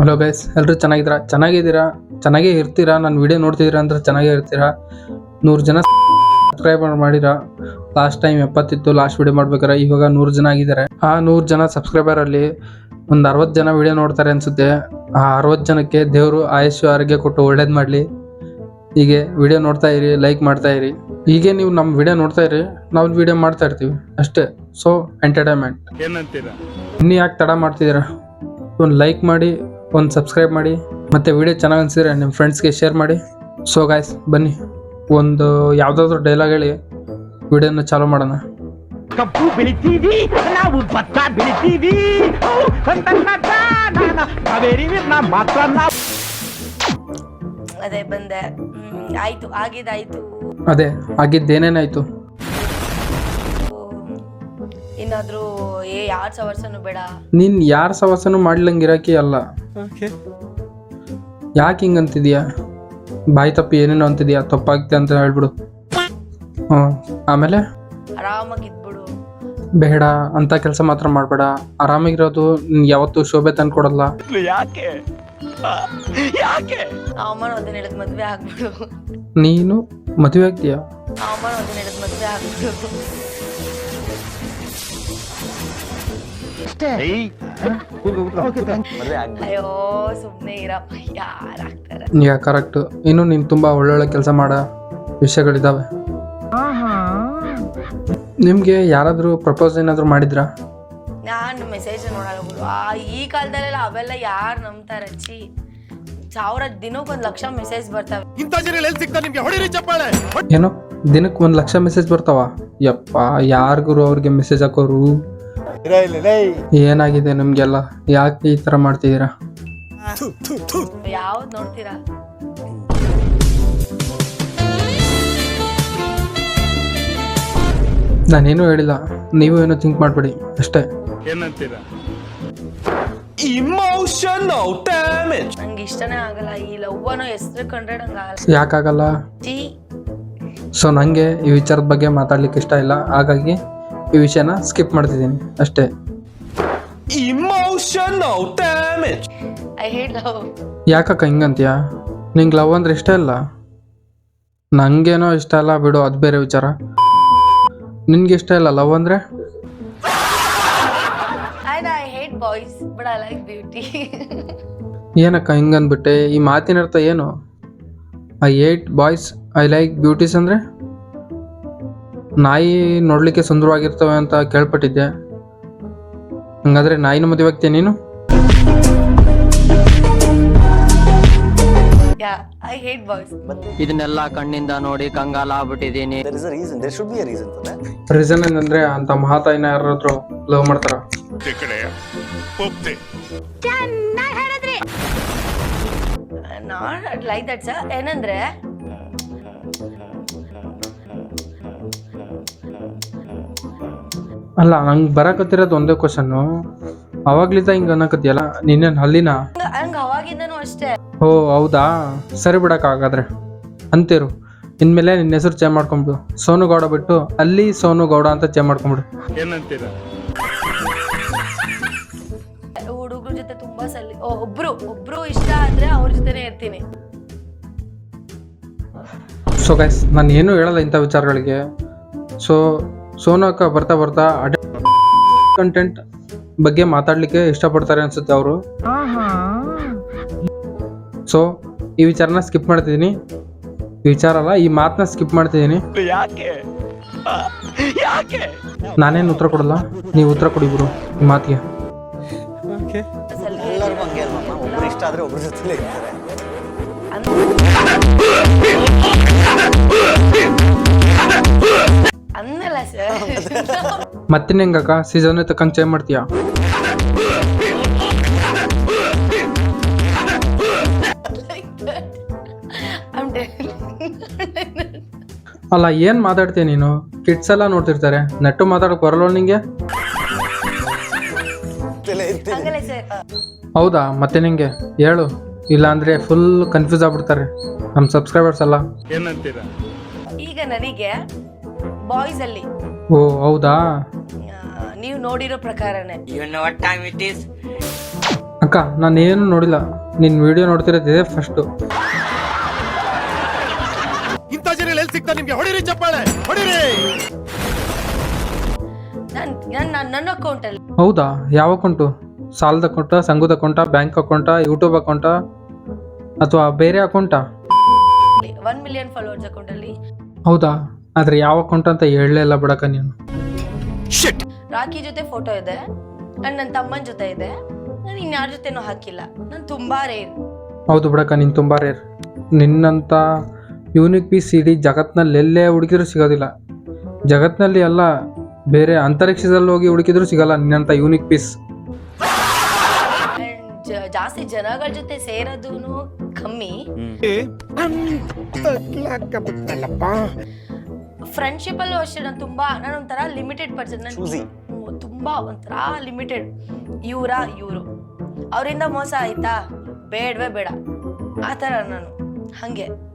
Hello guys ಎಲ್ಲರೂ ಚೆನ್ನಾಗಿದ್ದೀರಾ? ಚೆನ್ನಾಗಿದ್ದೀರಾ? ಚೆನ್ನಾಗೇ ಇರ್ತೀರಾ? ನನ್ನ ವಿಡಿಯೋ ನೋಡ್ತಿದ್ದೀರಾ ಅಂದ್ರೆ ಚೆನ್ನಾಗೇ ಇರ್ತೀರಾ? ನೂರು ಜನ ಸಬ್ಸ್ಕ್ರೈಬ್ ಮಾಡಿರಾ? ಲಾಸ್ಟ್ ಟೈಮ್ ಎಪ್ಪತ್ತಿತ್ತು ಲಾಸ್ಟ್ ವಿಡಿಯೋ ಮಾಡ್ಬೇಕಾರೆ ಇವಾಗ ನೂರು ಜನ ಆಗಿದ್ದಾರೆ. ಆ ನೂರು ಜನ ಸಬ್ಸ್ಕ್ರೈಬರಲ್ಲಿ ಒಂದು ಅರವತ್ತು ಜನ ವಿಡಿಯೋ ನೋಡ್ತಾರೆ ಅನ್ಸುತ್ತೆ. ಆ ಅರವತ್ತು ಜನಕ್ಕೆ ದೇವರು ಆಯುಷ್ಯ ಆರೋಗ್ಯ ಕೊಟ್ಟು ಒಳ್ಳೇದು ಮಾಡಲಿ. ಹೀಗೆ ವಿಡಿಯೋ ನೋಡ್ತಾ ಇರಿ ಲೈಕ್ ಮಾಡ್ತಾ ಇರಿ. ಹೀಗೆ ನೀವು ನಮ್ಮ ವಿಡಿಯೋ ನೋಡ್ತಾ ಇರಿ ನಾವು ವಿಡಿಯೋ ಮಾಡ್ತಾ ಇರ್ತೀವಿ. ಅಷ್ಟೇ. ಸೊ ಎಂಟರ್ಟೈನ್ಮೆಂಟ್ ಏನಂತೀರಾ? ಇನ್ನೂ ಯಾಕೆ ತಡ ಮಾಡ್ತಿದ್ದೀರಾ? ಒಂದು ಲೈಕ್ ಮಾಡಿ ಒಂದು ಸಬ್ಸ್ಕ್ರೈಬ್ ಮಾಡಿ ಮತ್ತು ವಿಡಿಯೋ ಚೆನ್ನಾಗಿ ಅನಿಸಿದ್ರೆ ನಿಮ್ಮ ಫ್ರೆಂಡ್ಸ್ಗೆ ಶೇರ್ ಮಾಡಿ. ಸೊ ಗಾಯ್ಸ್ ಬನ್ನಿ. ಒಂದು ಯಾವುದಾದ್ರೂ ಡೈಲಾಗ್ ಹೇಳಿ ವಿಡಿಯೋನ ಚಾಲೂ ಮಾಡೋಣ. ಕಬ್ಬು ಬೆಳಿತೀವಿ ನಾವು ಭತ್ತ ಬೆಳಿತೀವಿ. ಅದೇ ಬಂದೆ. ಆಯ್ತು ಆಗಿದ್ದಾಯ್ತು. ಅದೇ ಆಗಿದ್ದೇನೇನಾಯಿತು? ಇನ್ನಾದ್ರೂ ಏ ಯಾರ್ ಸವರ್ಸನು ಬೇಡ. ನೀನು ಯಾರ ಸವಾಸನೂ ಮಾಡ್ಲಂಗಿರಕಿ ಅಲ್ಲ. ಯಾಕೆ ಹಿಂಗ ಅಂತಿದ್ಯಾ ಬಾಯಿ ತಪ್ಪಿ ಏನೇನು ಅಂತಿದ್ಯಾ? ತಪ್ಪಾಗ್ತೆ ಅಂತ ಹೇಳ್ಬಿಡು. ಹ್ಞೂ ಆಮೇಲೆ? ಆರಾಮಾಗಿದ್ಬಿಡು ಬೇಡ ಅಂತ ಕೆಲಸ ಮಾತ್ರ ಮಾಡಬೇಡ. ಆರಾಮಾಗಿರೋದು ನಿನ್ಗೆ ಯಾವತ್ತೂ ಶೋಭೆ ತಂದು ಕೊಡಲ್ಲ. ಅದನ್ನ ಹೇಳಿದ್ ಮದ್ವೆ ಆಗ್ಬಿಡು. ನೀನು ಮದುವೆ ಆಗ್ತೀಯಾ? ಅಮ್ಮನ ಅದನ್ನ ಹೇಳಿದ್ ಮದ್ವೆ ಆಗ್ಬಿಡು. ಅಯ್ಯೋ ಸುಮ್ನೆ ಇರಪ್ಪ ಯಾರಾಗ್ತಾರೆ. ಯಾ ಕರೆಕ್ಟ್ ಇನ್ನು ನೀನು ತುಂಬ ಒಳ್ಳೊಳ್ಳೆ ಕೆಲಸ ಮಾಡೋ. ವಿಷಯಗಳಿದ್ದಾವೆ ನಿಮಗೆ ಯಾರಾದರೂ ಪ್ರಪೋಸ್ ಏನಾದರೂ ಮಾಡಿದ್ರಾ? ನಾನು ಮೆಸೇಜ್ ನೋಡಲ್ಲ ಬಿಡು ಆ ಈ ಕಾಲದಲ್ಲೆಲ್ಲ ಅವೆಲ್ಲ ಯಾರು ನಂಬ್ತಾರೆ? ಚಿ ಸಾವಿರ ದಿನಕ್ಕೊಂದು ಲಕ್ಷ ಮೆಸೇಜ್ ಬರ್ತಾವೆ. ಇಂಥ ಜನ ಎಲ್ಲಿ ಸಿಗ್ತಾರೆ ನಿಮ್ಗೆ? ಹೊಡಿರಿ ಚಪ್ಪಾಳೆ. ಏನೋ ದಿನಕ್ಕೆ ಒಂದು ಲಕ್ಷ ಮೆಸೇಜ್ ಬರ್ತಾವ? ಯಪ್ಪ ಯಾರಿಗೂ ಅವ್ರಿಗೆ ಮೆಸೇಜ್ ಹಾಕೋರು? ಏನಾಗಿದೆ ನಿಮ್ಗೆಲ್ಲ? ಯಾಕೆ ಈ ತರ ಮಾಡ್ತಿದ್ದೀರಾ? ಯಾವ್ದು ನೋಡ್ತೀರಾ? ನಾನೇನು ಹೇಳಿಲ್ಲ. ನೀವು ಏನು ಥಿಂಕ್ ಮಾಡಬೇಡಿ. ಅಷ್ಟೇ. ಏನಂತೀರಾ? ಇಮೋಷನಲ್ ಡ್ಯಾಮೇಜ್ ನಂಗೆ ಇಷ್ಟನೇ ಆಗಲ್ಲ. ಈ ಲವ್ ಅನ್ನೋ ಹೆಸರು ಕಂಡ್ರೆ ನಂಗೆ ಆಗಲ್ಲ. ಯಾಕಾಗಲ್ಲ? ಸೊ ನನಗೆ ಈ ವಿಚಾರದ ಬಗ್ಗೆ ಮಾತಾಡ್ಲಿಕ್ಕೆ ಇಷ್ಟ ಇಲ್ಲ. ಹಾಗಾಗಿ ಈ ವಿಷಯನ ಸ್ಕಿಪ್ ಮಾಡ್ತಿದ್ದೀನಿ ಅಷ್ಟೇ. Emotional damage I hate love ಯಾಕಕ್ಕ ಹಿಂಗಂತೀಯ? ನಿಂಗೆ ಲವ್ ಅಂದ್ರೆ ಇಷ್ಟ ಇಲ್ಲ? ನಂಗೇನೋ ಇಷ್ಟ ಇಲ್ಲ ಬಿಡು ಅದು ಬೇರೆ ವಿಚಾರ. ನಿನ್ಗೆ ಇಷ್ಟ ಇಲ್ಲ ಲವ್ ಅಂದ್ರೆ? I hate boys but I like beauty ಏನಕ್ಕ ಹಿಂಗಂದ್ಬಿಟ್ಟೆ ಈ ಮಾತಿನ ಅರ್ಥ ಏನು? I ate boys I like beauties ಅಂದರೆ? ನಾಯಿ ನೋಡಲಿಕ್ಕೆ ಸುಂದರವಾಗಿರ್ತವೆ ಅಂತ ಕೇಳ್ಪಟ್ಟಿದ್ದೆ. ಹಂಗಾದ್ರೆ ನಾಯಿನ ಮದುವೆ ಆಗ್ತೀಯ ನೀನು? ಯಾ ಐ ಹೇಟ್ ಬಾಯ್ಸ್ ಇದನ್ನೆಲ್ಲ ಕಣ್ಣಿಂದ ನೋಡಿ ಕಂಗಾಲ ಆಗ್ಬಿಟ್ಟಿದೀನಿ there is a reason. There should be a reason for that. Reason ಏನಂದ್ರೆ ಅಂತ ಮಹಾತಾಯಿನ ಯಾರಾದ್ರೂ ಲವ್ ಮಾಡ್ತಾರ? ನಾಟ್ ಲೈಕ್ ದಟ್ ಸರ್ ಏನಂದ್ರೆ ಅಲ್ಲ ನಂಗೆ ಬರಕತ್ತಿರೋದು ಒಂದೇ ಕ್ವಶನ್ನು ಅವಾಗ್ಲಿದ್ದ ಹಿಂಗೆ ಅನ್ನಕತ್ತಿಯಲ್ಲ ನಿನ್ನೇನು ಹಲ್ಲಿನ? ಹಂಗ ಅವಾಗಿಂದನೂ ಅಷ್ಟೇ. ಓ ಹೌದಾ? ಸರಿ ಬಿಡಕ್ಕ ಹಾಗಾದ್ರೆ. ಅಂತೀರು. ಇನ್ಮೇಲೆ ನಿನ್ನ ಹೆಸರು ಚೇಂಜ್ ಮಾಡ್ಕೊಂಬಿಡು. ಸೋನು ಗೌಡ ಬಿಟ್ಟು ಅಲ್ಲಿ ಸೋನು ಗೌಡ ಅಂತ ಚೇಂಜ್ ಮಾಡ್ಕೊಂಬಿಡು. ಏನಂತೀರಾ? ಹುಡುಗ್ರ ಜೊತೆ ತುಂಬಾ ಸಲಿ ಓ, ಒಬ್ರು ಒಬ್ರು ಇಷ್ಟ ಆದ್ರೆ ಅವ್ರ ಜೊತೆನೆ ಇರ್ತೀನಿ. ಸೊ ಗೈಸ್ ನಾನು ಏನೂ ಹೇಳಲ್ಲ ಇಂಥ ವಿಚಾರಗಳಿಗೆ. ಸೊ ಸೋನು ಅಕ್ಕ ಬರ್ತಾ ಬರ್ತಾ ಅಡ ಕಂಟೆಂಟ್ ಬಗ್ಗೆ ಮಾತಾಡ್ಲಿಕ್ಕೆ ಇಷ್ಟಪಡ್ತಾರೆ ಅನ್ಸುತ್ತೆ ಅವರು. ಸೊ ಈ ವಿಚಾರನ ಸ್ಕಿಪ್ ಮಾಡ್ತಿದ್ದೀನಿ ಈ ವಿಚಾರ ಅಲ್ಲ ಈ ಮಾತನ್ನ ಸ್ಕಿಪ್ ಮಾಡ್ತಿದ್ದೀನಿ ಯಾಕೆ? ಯಾಕೆ? ನಾನೇನು ಉತ್ತರ ಕೊಡಲ್ಲ ನೀವು ಉತ್ತರ ಕೊಡಿ ಈ ಮಾತಿಗೆ. ಇಷ್ಟ ಅನ್ನಲ್ಲ ಸರ್ ಮತ್ತೆ ಹೆಂಗಕ್ಕ ಸೀಸನ್ ತಕ್ಕಂಗೆ ಚೇಂಜ್ ಮಾಡ್ತೀಯಾ? ಅಲ್ಲ ಏನು ಮಾತಾಡ್ತೀಯ ನೀನು? ಕಿಡ್ಸ್ ಎಲ್ಲ ನೋಡ್ತಿರ್ತಾರೆ. ನೆಟ್ಟು ಮಾತಾಡಕ್ ಬರಲ್ಲ ನಿಂಗೆ? ಹಂಗಲ್ಲ ಹೌದಾ? ಮತ್ತೆ ನಿಂಗೆ? ಹೇಳು. ಇಲ್ಲ ಅಂದ್ರೆ ಫುಲ್ ಕನ್ಫ್ಯೂಸ್ ಆಗ್ಬಿಡ್ತಾರೆ. ನಮ್ಮ ಸಬ್ಸ್ಕ್ರೈಬರ್ಸ್ ಎಲ್ಲ ಏನಂತೀರಾ ಈಗ ನನಗೆ ಬಾಯ್ಸ್ ಅಲ್ಲಿ. ಓ ಹೌದಾ? ನೀವು ನೋಡಿರೋ ಪ್ರಕಾರನೇ. You love it time it is ಅಕ್ಕ ನಾನು ಏನು ನೋಡಿಲ್ಲ. ನಿನ್ನ ವಿಡಿಯೋ ನೋಡ್ತಿರೋದಿದೆ ಫಸ್ಟ್ ಇಂಥ ಜನ ಎಲ್ಲಿ ಸಿಗ್ತಾ ನಿಮ್ಗೆ? ಹೊಡಿರಿ ಚಪ್ಪಾಳೆ ಹೊಡಿರಿ! ನನ್ ನನ್ ನನ್- ನನ್ನ ಅಕೌಂಟಲ್ಲಿ ಹೌದಾ? ಯಾವ ಅಕೌಂಟು ಸಾಲದ ಅಕೌಂಟ ಸಂಘದ account bank account YouTube account ಅಥವಾ ಬೇರೆ ಅಕೌಂಟಾ ಒನ್ ಮಿಲಿಯನ್ ಫಾಲೋವರ್ಸ್ ಅಕೌಂಟಲ್ಲಿ ಹೌದಾ? ಆದರೆ ಯಾವ ಅಕೌಂಟ್ ಅಂತ ಹೇಳಲೇ ಇಲ್ಲ ಬಡಕ ನೀನು. ರಾಖಿ ಜೊತೆ ಫೋಟೋ ಇದೆ ಅಂಡ್ ನನ್ನ ತಮ್ಮನ ಜೊತೆ ಇದೆ. ನಾನು ಇನ್ಯಾರ ಜೊತೆನೂ ಹಾಕಿಲ್ಲ. ನಾನು ತುಂಬಾ ರೇರ್ ಹೌದು ಬಿಡಕ ನೀನು ತುಂಬಾ ರೇರ್ ನಿನ್ನಂತ ಯೂನಿಕ್ ಪೀಸ್ ಇಡೀ ಜಗತ್ನಲ್ಲಿ ಎಲ್ಲೇ ಹುಡುಕಿದ್ರು ಸಿಗೋದಿಲ್ಲ. ಜಗತ್ನಲ್ಲಿ ಎಲ್ಲ ಬೇರೆ ಅಂತರಿಕ್ಷದಲ್ಲಿ ಹೋಗಿ ಹುಡುಕಿದ್ರು ಸಿಗಲ್ಲ ನಿನ್ನಂತ ಯೂನಿಕ್ ಪೀಸ್ ಅಂಡ್ ಜಾಸ್ತಿ ಜನಗಳ ಜೊತೆ ಸೇರೋದು ಕಮ್ಮಿ. ಫ್ರೆಂಡ್ಶಿಪ್ ಅಲ್ಲೂ ಅಷ್ಟೇ ನಾನು ತುಂಬಾ ನಾನು ಒಂಥರ ಲಿಮಿಟೆಡ್ ಪರ್ಸನ್. ನಾನು ತುಂಬಾ ಒಂಥರ ಲಿಮಿಟೆಡ್ ಇವರ ಇವರು. ಅವರಿಂದ ಮೋಸ ಆಯ್ತಾ? ಬೇಡವೇ ಬೇಡ. ಆ ಥರ ನಾನು. ಹಾಗೆ.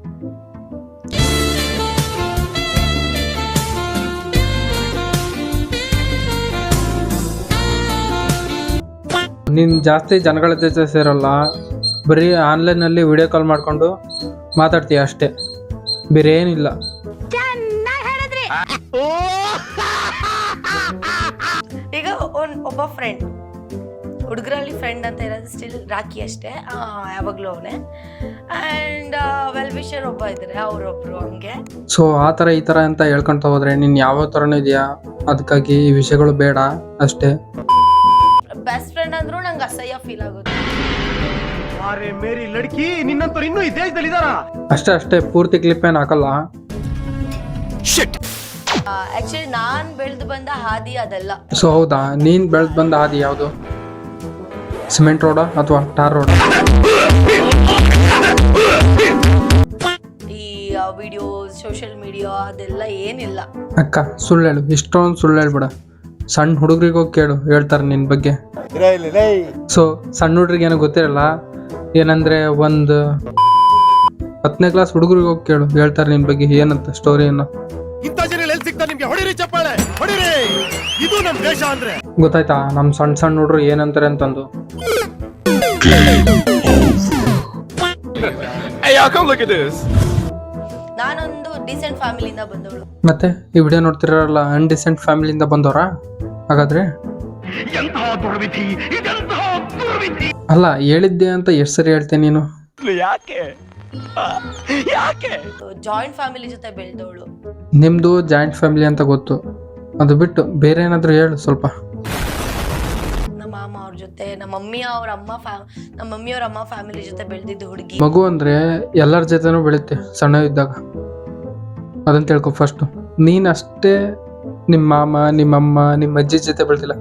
ನೀನು ಜಾಸ್ತಿ ಜನಗಳ ಜೊತೆ ಸೇರಲ್ಲ. ಬರೀ ಆನ್ಲೈನಲ್ಲಿ ವಿಡಿಯೋ ಕಾಲ್ ಮಾಡಿಕೊಂಡು ಮಾತಾಡ್ತೀಯ ಅಷ್ಟೇ. ಬೇರೆ ಏನಿಲ್ಲ ಈಗ ಒಂದ್ ಒಬ್ಬ ಫ್ರೆಂಡ್ ಹುಡುಗರಲ್ಲಿ ಫ್ರೆಂಡ್ ಅಂತ ಇರೋದು ಸ್ಟಿಲ್ ರಾಖಿ ಅಷ್ಟೇ ಯಾವಾಗಲೂ ಯಾವಾಗ್ಲೂ ಅವನೇ. ಆ್ಯಂಡ್ ವೆಲ್ ವಿಶರ್ ಒಬ್ಬ ಇದ್ದಾರೆ ಅವರೊಬ್ರು ಹಂಗೆ. ಸೊ ಆ ಥರ ಈ ಥರ ಅಂತ ಹೇಳ್ಕೊಳ್ತಾ ಹೋದ್ರೆ ನೀನು ಯಾವ ಥರನೂ ಇದೆಯಾ? ಅದಕ್ಕಾಗಿ ಈ ವಿಷಯಗಳು ಬೇಡ ಅಷ್ಟೇ. ಬೆಸ್ಟ್ ಫ್ರೆಂಡ್ ಅಂದ್ರೂ ನಂಗೆ ಅಸಹ್ಯ ಫೀಲ್ ಆಗುತ್ತೆ. ಅರೆ ಮೇರಿ ಲಡ್ಕಿ ನಿನ್ನಂತವ್ರು ಇನ್ನೂ ಈ ದೇಶದಲ್ಲಿ ಇದಾರ ಅಷ್ಟೇ ಅಷ್ಟೇ ಪೂರ್ತಿ ಕ್ಲಿಪ್ ಏನು ಹಾಕಲ್ಲ. ಆಕ್ಚುಲಿ ನಾನ್ ಬೆಳೆದು ಬಂದ ಹಾದಿ ಅದಲ್ಲ. ಸೊ ಹೌದಾ? ನೀನ್ ಬೆಳೆದು ಬಂದ ಹಾದಿ ಯಾವುದು? ಸಿಮೆಂಟ್ ರೋಡ ಅಥವಾ ಟಾರ್ ರೋಡ? ಈ ವಿಡಿಯೋಸ್ ಸೋಷಿಯಲ್ ಮೀಡಿಯಾ ಅದೆಲ್ಲ ಏನಿಲ್ಲ. ಅಕ್ಕ ಸುಳ್ಳು ಹೇಳು. ಇಷ್ಟೊಂದು ಸುಳ್ಳು ಹೇಳ್ಬೇಡ. ಸಣ್ಣ ಹುಡುಗರಿಗೋಗಿ ಹೋಗಿ ಕೇಳು ಹೇಳ್ತಾರೆ ನಿನ್ನ ಬಗ್ಗೆ. ಸೊ ಸಣ್ಣ ಹುಡುಗ್ರಿಗೆ ಏನೋ ಗೊತ್ತಿರಲ್ಲ? ಏನಂದ್ರೆ ಒಂದು ಹತ್ತನೇ ಕ್ಲಾಸ್ ಹುಡುಗರಿಗೆ ಹೋಗಿ ಕೇಳು ಹೇಳ್ತಾರೆ ನಿಮ್ಮ ಬಗ್ಗೆ ಏನಂತ ಸ್ಟೋರಿಯನ್ನು ಇಂಥ ಜನ ಎಲ್ಲಿ ಸಿಗ್ತಾ ನಿಮ್ಗೆ? ಹೊಡಿರಿ ಚಪ್ಪಾಳೆ ಹೊಡಿರಿ. ಇದು ನಮ್ ದೇಶ ಅಂದ್ರೆ. ಗೊತ್ತಾಯ್ತಾ ನಮ್ಮ ಸಣ್ಣ ಸಣ್ಣ ಹುಡುಗರು ಏನಂತಾರೆ ಅಂತಂದು. ನಾನೊಂದು ಡಿಸೆಂಟ್ ಫ್ಯಾಮಿಲಿಯಿಂದ ಬಂದವಳು. ಮತ್ತೆ ಈ ವಿಡಿಯೋ ನೋಡ್ತಿರಲ್ಲ ಅನ್ಡಿಸೆಂಟ್ ಫ್ಯಾಮಿಲಿಯಿಂದ ಬಂದವರಾ? ಹಾಗಾದ್ರೆ? ಅಲ್ಲ ಹೇಳಿದ್ದೆ ಅಂತ ಎಷ್ಟು ಸರಿ ಹೇಳ್ತೇನೆ ನೀನು? ಯಾಕೆ? ಯಾಕೆ? ಜಾಯಿಂಟ್ ಫ್ಯಾಮಿಲಿ ಜೊತೆ ಬೆಳೆದವಳು ನಿಮ್ದು ಜಾಯಿಂಟ್ ಫ್ಯಾಮಿಲಿ ಅಂತ ಗೊತ್ತು. ಅದು ಬಿಟ್ಟು ಬೇರೆ ಏನಾದರೂ ಹೇಳು ಸ್ವಲ್ಪ. ನಮ್ಮ ಮಾಮ ಅವ್ರ ಜೊತೆ ನಮ್ಮ ಮಮ್ಮಿ ಅವ್ರ ಅಮ್ಮ ಫ್ಯಾ ನಮ್ಮ ಮಮ್ಮಿ ಅವ್ರ ಅಮ್ಮ ಫ್ಯಾಮಿಲಿ ಜೊತೆ ಬೆಳೆದಿದ್ದು ಹುಡುಗಿ. ಮಗು ಅಂದರೆ ಎಲ್ಲರ ಜೊತೆನೂ ಬೆಳೆಯುತ್ತೆ ಸಣ್ಣ ಇದ್ದಾಗ. ಅದನ್ನು ತಿಳ್ಕೊ ಫಸ್ಟು ನೀನು ಅಷ್ಟೇ ನಿಮ್ಮ ಮಾಮ ನಿಮ್ಮಮ್ಮ ನಿಮ್ಮ ಅಜ್ಜಿ ಜೊತೆ ಬೆಳೆದಿಲ್ಲ.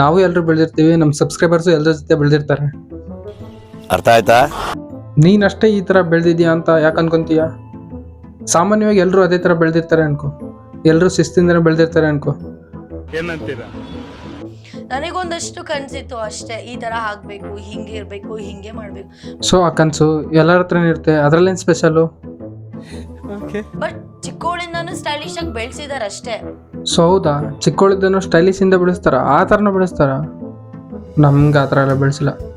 ನಾವು ಎಲ್ಲರೂ ಬೆಳೆದಿರ್ತೀವಿ ನಮ್ಮ ಸಬ್ಸ್ಕ್ರೈಬರ್ಸು ಎಲ್ಲರ ಜೊತೆ ಬೆಳೆದಿರ್ತಾರೆ. ಅರ್ಥ ಆಯ್ತಾ? ನೀನಷ್ಟೇ ಈ ಥರ ಬೆಳೆದಿದ್ಯಾ ಅಂತ ಯಾಕೆ ಅನ್ಕೊಂತೀಯ? ಸಾಮಾನ್ಯವಾಗಿ ಎಲ್ಲರೂ ಅದೇ ಥರ ಬೆಳೆದಿರ್ತಾರೆ ಅನ್ಕೋ. ಎಲ್ಲರೂ ಶಿಸ್ತಿಂದನೇ ಬೆಳೆದಿರ್ತಾರೆ ಅನ್ಕೋ. ಏನಂತೀರಾ? ನನಗೊಂದಷ್ಟು ಕನ್ಸಿತ್ತು ಅಷ್ಟೇ ಈ ತರ ಆಗ್ಬೇಕು ಹಿಂಗೆ ಇರ್ಬೇಕು ಹಿಂಗೆ ಮಾಡ್ಬೇಕು. ಸೊ ಆ ಕನಸು ಎಲ್ಲರ ಹತ್ರನೇ ಇರುತ್ತೆ ಅದರಲ್ಲೇನು ಸ್ಪೆಷಲು? ಬಟ್ ಚಿಕ್ಕವಳಿಂದಾನು ಸ್ಟೈಲಿಶ್ ಆಗಿ ಬೆಳೆಸಿದಾರೆ ಅಷ್ಟೇ ಸೊ ಹೌದಾ? ಚಿಕ್ಕವಳಿದ್ದನು ಸ್ಟೈಲಿಶಿಂದ ಬೆಳೆಸ್ತಾರ? ಆ ಥರನೂ ಬೆಳೆಸ್ತಾರ? ನಮ್ಗೆ ಆ ಥರ ಎಲ್ಲ ಬೆಳೆಸಿಲ್ಲ.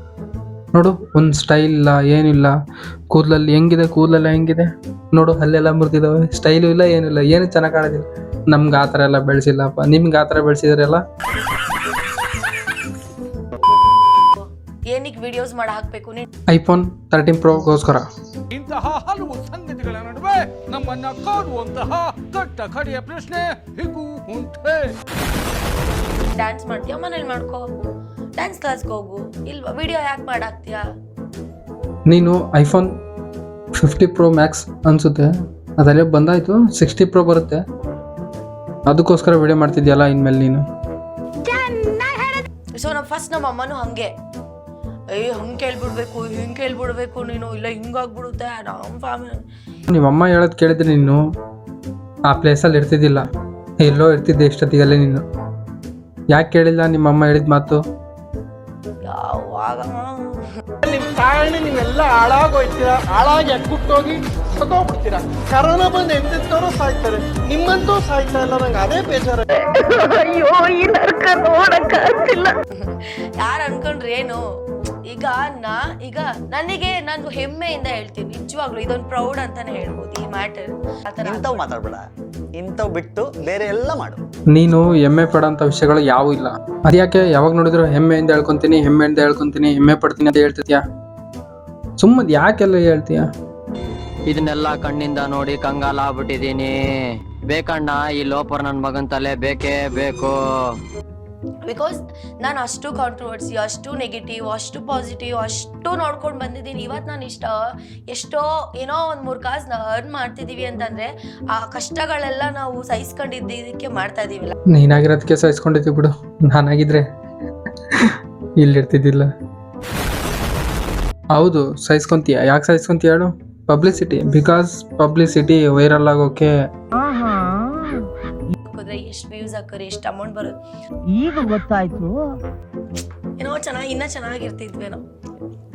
ನೋಡು ಒಂದು ಸ್ಟೈಲ್ ಇಲ್ಲ ಏನಿಲ್ಲ. ಕೂದಲಲ್ಲಿ ಹೆಂಗಿದೆ ಕೂದಲೆಲ್ಲ ಹೆಂಗಿದೆ? ನೋಡು ಅಲ್ಲೆಲ್ಲ ಮುರಿದಿದ್ದಾವೆ. ಸ್ಟೈಲು ಇಲ್ಲ ಏನಿಲ್ಲ. ಏನು ಚೆನ್ನಾಗಿ ಕಾಣೋದಿಲ್ಲ. ನಮ್ಗೆ ಆ ಥರ ಎಲ್ಲ ಬೆಳೆಸಿಲ್ಲಪ್ಪ. ನಿಮ್ಗೆ ಆ ಥರ ಬೆಳೆಸಿದ್ರಲ್ಲ? ಏನಿಕ್ ವಿಡಿಯೋಸ್ ಮಾಡಿ ಹಾಕ್ಬೇಕು ನೀನು? ಐಫೋನ್ ತರ್ಟೀನ್ ಪ್ರೋಗೋಸ್ಕರ. ಇಂತಹ ಹಲವು ಸಂಗತಿಗಳ ನಡುವೆ ನಮ್ಮನ್ನ ಕಾಡುವಂತಹ ದೊಡ್ಡ ಕಡೆಯ ಪ್ರಶ್ನೆ ಹೀಗೂ ಉಂಟೆ. ಡ್ಯಾನ್ಸ್ ಮಾಡ್ತೀಯ? ಮನೇಲಿ ಮಾಡ್ಕೋ. ಡ್ಯಾನ್ಸ್ ಕ್ಲಾಸ್ಗೆ ಹೋಗು. ಇಲ್ವಾ? ವಿಡಿಯೋ ಯಾಕೆ ಮಾಡಾಕ್ತೀಯಾ? ನೀನು ಐಫೋನ್ ಫಿಫ್ಟಿ ಪ್ರೋ ಮ್ಯಾಕ್ಸ್ ಅನಿಸುತ್ತೆ. ಅದಲ್ಲೇ ಬಂದಾಯಿತು. ಸಿಕ್ಸ್ಟಿ ಪ್ರೋ ಬರುತ್ತೆ. ಅದಕ್ಕೋಸ್ಕರ ವಿಡಿಯೋ ಮಾಡ್ತಿದ್ಯಲ್ಲ ಇನ್ಮೇಲೆ ನೀನು? ಸೊ ನಮ್ಮ ಫಸ್ಟ್ ನಮ್ಮ ಅಮ್ಮನೂ ಹಂಗೆ. ಏ ಹಂಗೆ ಕೇಳ್ಬಿಡ್ಬೇಕು ಹಿಂಗೆ ಕೇಳ್ಬಿಡ್ಬೇಕು ನೀನು. ಇಲ್ಲ ಹಿಂಗಾಗ್ಬಿಡುತ್ತೆ ನಮ್ಮ ಫ್ಯಾಮಿಲಿ ನಿಮ್ಮಮ್ಮ ಹೇಳೋದು ಕೇಳಿದ್ರೆ ನೀನು ಆ ಪ್ಲೇಸಲ್ಲಿ ಇರ್ತಿದ್ದಿಲ್ಲ. ಎಲ್ಲೋ ಇರ್ತಿದ್ದೆ ಇಷ್ಟೊತ್ತಿಗೆಲ್ಲ ನೀನು. ಯಾಕೆ ಕೇಳಿಲ್ಲ ನಿಮ್ಮಮ್ಮ ಹೇಳಿದ ಮಾತು? ಯಾವಾಗ? ನಿಮ್ ಕಾರಣ ನೀವೆಲ್ಲ ಹಾಳಾಗೋಯ್ತೀರ? ಹಾಳಾಗಿ ಅಕ್ಕುಟ್ಟೋಗಿ ಸತ್ತೋಗ್ಬಿಡ್ತೀರಾ? ಕರೋನಾ ಬಂದು ಎಂತೆಂತವ್ರು ಸಾಯ್ತಾರೆ? ನಿಮ್ಮಂತೂ ಸಾಯ್ತಾ ಇಲ್ಲ ನಂಗೆ ಅದೇ ಬೇಜಾರ. ಯಾರು ಅನ್ಕೊಂಡ್ರೆ ಏನು ಈಗ ನಾ ಈಗ ನನಗೆ ನಾನು ಹೆಮ್ಮೆಯಿಂದ ಹೇಳ್ತೀನಿ. ನಿಜವಾಗ್ಲು ಇದೊಂದು ಪ್ರೌಡ್ ಅಂತಾನೆ ಹೇಳ್ಬೋದು ಈ ಮ್ಯಾಟರ್. ಆತರ ಇಂಥವು ಮಾತಾಡ್ಬೇಡ. ಇಂಥವು ಬಿಟ್ಟು ಬೇರೆ ಎಲ್ಲ ಮಾಡು. ನೀನು ಹೆಮ್ಮೆ ಪಡೋಂಥ ವಿಷಯಗಳು ಯಾವೂ ಇಲ್ಲ. ಅದ್ಯಾಕೆ ಯಾವಾಗ ನೋಡಿದ್ರು ಹೆಮ್ಮೆಯಿಂದ ಹೇಳ್ಕೊಂತೀನಿ ಹೆಮ್ಮೆಯಿಂದ ಹೇಳ್ಕೊಂತೀನಿ ಹೆಮ್ಮೆ ಪಡ್ತೀನಿ ಅಂತ ಹೇಳ್ತಿದ್ಯಾ? ಸುಮ್ಮನೆ ಯಾಕೆಲ್ಲ ಹೇಳ್ತೀಯ? ಇದನ್ನೆಲ್ಲ ಕಣ್ಣಿಂದ ನೋಡಿ ಕಂಗಾಲ ಆಗ್ಬಿಟ್ಟಿದೀನಿ ಬೇಕಣ್ಣ ಈ ಲೋಪರ್ ನನ್ನ ಮಗನ್ ತಲೆ ಬೇಕೇ ಬೇಕು. ಬಿಕಾಸ್ ನಾನು ಅಷ್ಟು ಕಾಂಟ್ರವರ್ಸಿ ಅಷ್ಟು ನೆಗೆಟಿವ್ ಅಷ್ಟು ಪಾಸಿಟಿವ್ ಅಷ್ಟು ನೋಡ್ಕೊಂಡು ಬಂದಿದ್ದೀನಿ. ಇವತ್ತು ನಾನು ಇಷ್ಟ, ಎಷ್ಟೋ ಏನೋ ಒಂದು ಮೂರು ಕಾಸು ಅರ್ನ್ ಮಾಡ್ತಿದ್ದೀವಿ ಅಂತಂದರೆ, ಆ ಕಷ್ಟಗಳೆಲ್ಲ ನಾವು ಸಹಿಸ್ಕೊಂಡಿದ್ದಕ್ಕೆ ಮಾಡ್ತಾ ಇದೀವಲ್ಲ. ನೀನಾಗಿರೋದಕ್ಕೆ ಸಹಿಸ್ಕೊಂಡಿದ್ದೀವಿ ಬಿಡು. ನಾನಾಗಿದ್ರೆ ಇಲ್ಲಿರ್ತಿದ್ದಿಲ್ಲ. ಹೌದು, ಸಹಿಸ್ಕೊಂತೀಯ. ಯಾಕೆ ಸಹಿಸ್ಕೊಂತೀಯ ಹೇಳು? ಪಬ್ಲಿಸಿಟಿ ಬಿಕಾಸ್ ಪಬ್ಲಿಸಿಟಿ ವೈರಲ್ ಆಗೋಕೆ ಹಾಕಿದ್ರೆ ಎಷ್ಟು ವ್ಯೂಸ್ ಹಾಕೋರಿ ಎಷ್ಟು ಅಮೌಂಟ್ ಬರುತ್ತೆ? ಈಗ ಗೊತ್ತಾಯ್ತು. ಏನೋ ಚೆನ್ನಾಗಿ ಇನ್ನೂ ಚೆನ್ನಾಗಿರ್ತಿದ್ವೇನೋ.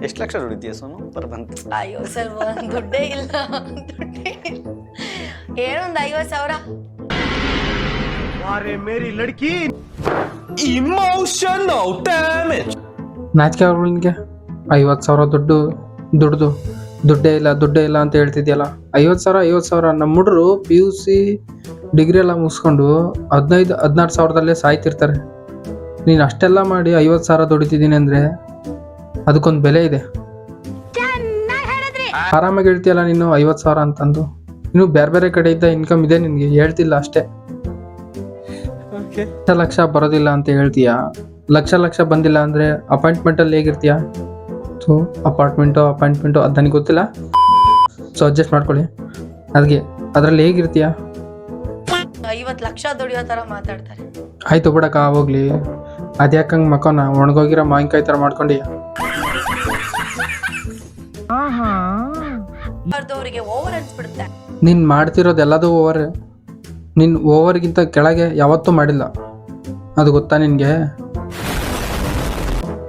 ಎಷ್ಟು ಲಕ್ಷ ದುಡಿತೀಯ ಸೋನು? ಪರ್ ಬಂತು. ಅಯ್ಯೋ ಸರ್ ಒಂದು ದುಡ್ಡೇ ಇಲ್ಲ. ದುಡ್ಡೇ ಇಲ್ಲ. ಏನೋ ಒಂದು ಐವತ್ತು ಸಾವಿರ? ಅರೆ ಮೇರಿ ಲಡ್ಕಿ. ಇಮೋಷನಲ್ ಡ್ಯಾಮೇಜ್ ನಾಚಿಕೆ ಆಗ್ಬಿಡು ನಿನಗೆ. ಐವತ್ತು ಸಾವಿರ ದುಡ್ಡು ದುಡ್ದು. ದುಡ್ಡೇ ಇಲ್ಲ ದುಡ್ಡೇ ಇಲ್ಲ ಅಂತ ಹೇಳ್ತಿದ್ಯಲ್ಲ. ಐವತ್ತು ಸಾವಿರ ಐವತ್ತು ಸಾವಿರ. ನಮ್ಮ ಹುಡುಗರು ಪಿ ಯು ಸಿ ಡಿಗ್ರಿ ಎಲ್ಲ ಮುಗಿಸ್ಕೊಂಡು ಹದಿನೈದು ಹದಿನಾರು ಸಾವಿರದಲ್ಲೇ ಸಾಯ್ತಿರ್ತಾರೆ. ನೀನು ಅಷ್ಟೆಲ್ಲ ಮಾಡಿ ಐವತ್ತು ಸಾವಿರ ದುಡಿತಿದ್ದೀನಿ ಅಂದರೆ ಅದಕ್ಕೊಂದು ಬೆಲೆ ಇದೆ. ಆರಾಮಾಗಿ ಹೇಳ್ತೀಯಲ್ಲ ನೀನು ಐವತ್ತು ಸಾವಿರ ಅಂತಂದು. ಇನ್ನು ಬೇರೆ ಬೇರೆ ಕಡೆಯಿಂದ ಇನ್ಕಮ್ ಇದೆ ನಿನಗೆ ಹೇಳ್ತಿಲ್ಲ ಅಷ್ಟೇ. ಲಕ್ಷ ಲಕ್ಷ ಬರೋದಿಲ್ಲ ಅಂತ ಹೇಳ್ತೀಯಾ? ಲಕ್ಷ ಲಕ್ಷ ಬಂದಿಲ್ಲ ಅಂದರೆ ಅಪಾಯಿಂಟ್ಮೆಂಟಲ್ಲಿ ಹೇಗಿರ್ತೀಯಾ? ಸೊ ಅಪಾರ್ಟ್ಮೆಂಟು ಅಪಾಯಿಂಟ್ಮೆಂಟು ಅದು ನನಗೆ ಗೊತ್ತಿಲ್ಲ. ಸೊ ಅಡ್ಜಸ್ಟ್ ಮಾಡ್ಕೊಳ್ಳಿ. ಅದಕ್ಕೆ ಅದರಲ್ಲಿ ಹೇಗಿರ್ತೀಯಾ? ಐವತ್ತು ಲಕ್ಷ ದುಡಿಯೋ ಥರ ಮಾತಾಡ್ತಾರೆ. ಆಯ್ತು ಬಿಡಕ್ಕ ಹೋಗ್ಲಿ. ಅದ್ಯಾಕಂಗೆ ಮಕ್ಕನ ಒಣಗೋಗಿರೋ ಮಾವಿನಕಾಯಿ ಥರ ಮಾಡ್ಕೊಂಡಿಯಾ? ಅವರಿಗೆ ಓವರ್ ಅನ್ಸ್ಬಿಡುತ್ತೆ ನೀನು ಮಾಡ್ತಿರೋದು ಎಲ್ಲದೂ ಓವರ್ ನೀನು ಓವರ್ಗಿಂತ ಕೆಳಗೆ ಯಾವತ್ತೂ ಮಾಡಿಲ್ಲ. ಅದು ಗೊತ್ತಾ ನಿನಗೆ?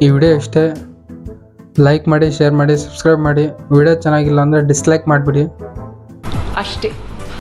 ಈ ವಿಡಿಯೋ ಇಷ್ಟೇ ಲೈಕ್ ಮಾಡಿ ಶೇರ್ ಮಾಡಿ ಸಬ್ಸ್ಕ್ರೈಬ್ ಮಾಡಿ. ವಿಡಿಯೋ ಚೆನ್ನಾಗಿಲ್ಲ ಅಂದರೆ ಡಿಸ್ಲೈಕ್ ಮಾಡಿಬಿಡಿ. ಅಷ್ಟೇ.